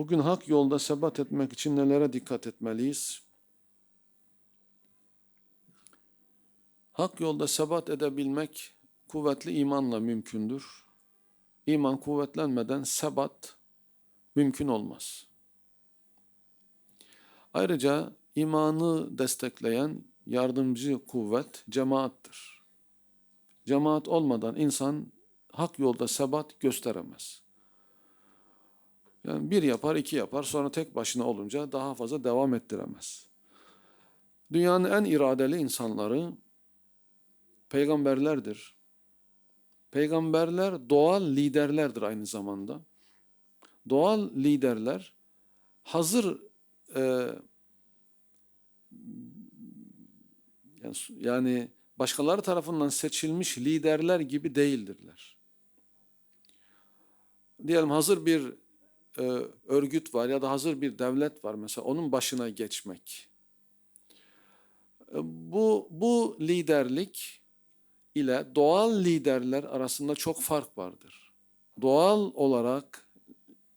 Bugün hak yolda sebat etmek için nelere dikkat etmeliyiz? Hak yolda sebat edebilmek kuvvetli imanla mümkündür. İman kuvvetlenmeden sebat mümkün olmaz. Ayrıca imanı destekleyen yardımcı kuvvet cemaattir. Cemaat olmadan insan hak yolda sebat gösteremez. Yani bir yapar, iki yapar, sonra tek başına olunca daha fazla devam ettiremez. Dünyanın en iradeli insanları peygamberlerdir. Peygamberler doğal liderlerdir aynı zamanda. Doğal liderler hazır e, yani, yani başkaları tarafından seçilmiş liderler gibi değildirler. Diyelim hazır bir e, örgüt var ya da hazır bir devlet var mesela onun başına geçmek. E, bu bu liderlik ile doğal liderler arasında çok fark vardır. Doğal olarak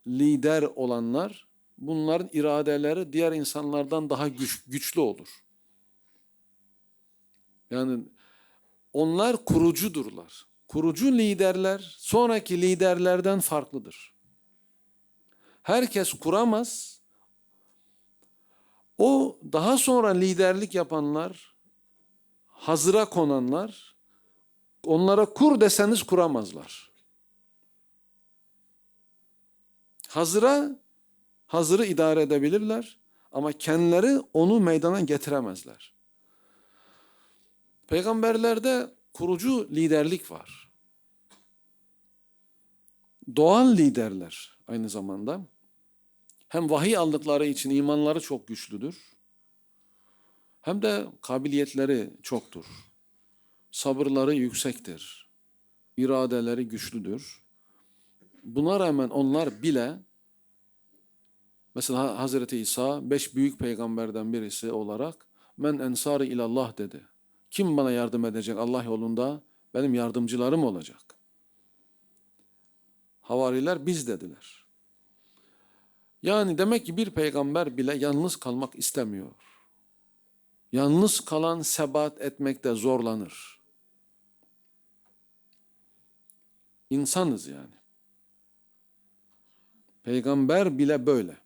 lider olanlar bunların iradeleri diğer insanlardan daha güç, güçlü olur. Yani onlar kurucudurlar. Kurucu liderler sonraki liderlerden farklıdır. Herkes kuramaz. O daha sonra liderlik yapanlar, hazıra konanlar, onlara kur deseniz kuramazlar. Hazıra, hazırı idare edebilirler ama kendileri onu meydana getiremezler. Peygamberlerde kurucu liderlik var. Doğal liderler aynı zamanda hem vahiy aldıkları için imanları çok güçlüdür. Hem de kabiliyetleri çoktur. Sabırları yüksektir. İradeleri güçlüdür. Buna rağmen onlar bile mesela Hazreti İsa beş büyük peygamberden birisi olarak men ensari ilallah dedi. Kim bana yardım edecek Allah yolunda? Benim yardımcılarım olacak. Havariler biz dediler. Yani demek ki bir peygamber bile yalnız kalmak istemiyor. Yalnız kalan sebat etmekte zorlanır. İnsanız yani. Peygamber bile böyle.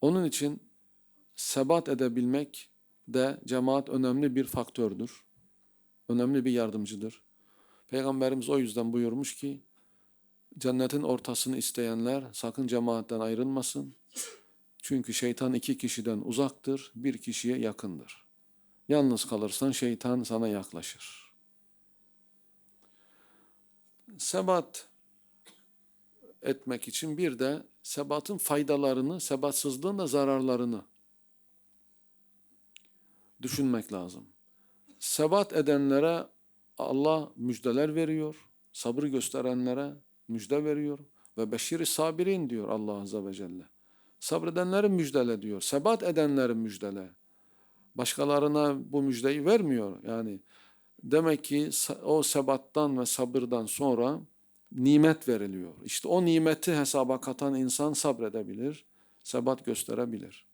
Onun için sebat edebilmek de cemaat önemli bir faktördür. Önemli bir yardımcıdır. Peygamberimiz o yüzden buyurmuş ki cennetin ortasını isteyenler sakın cemaatten ayrılmasın. Çünkü şeytan iki kişiden uzaktır, bir kişiye yakındır. Yalnız kalırsan şeytan sana yaklaşır. Sebat etmek için bir de sebatın faydalarını, sebatsızlığın da zararlarını düşünmek lazım. Sebat edenlere Allah müjdeler veriyor. Sabır gösterenlere müjde veriyor. Ve beşiri sabirin diyor Allah Azze ve Celle. Sabredenleri müjdele diyor. Sebat edenleri müjdele. Başkalarına bu müjdeyi vermiyor. Yani demek ki o sebattan ve sabırdan sonra nimet veriliyor. İşte o nimeti hesaba katan insan sabredebilir, sebat gösterebilir.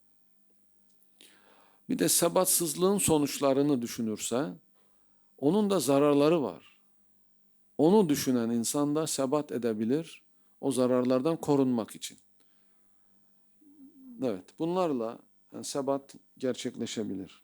Bir de sebatsızlığın sonuçlarını düşünürse onun da zararları var. Onu düşünen insan da sebat edebilir o zararlardan korunmak için. Evet bunlarla yani sebat gerçekleşebilir.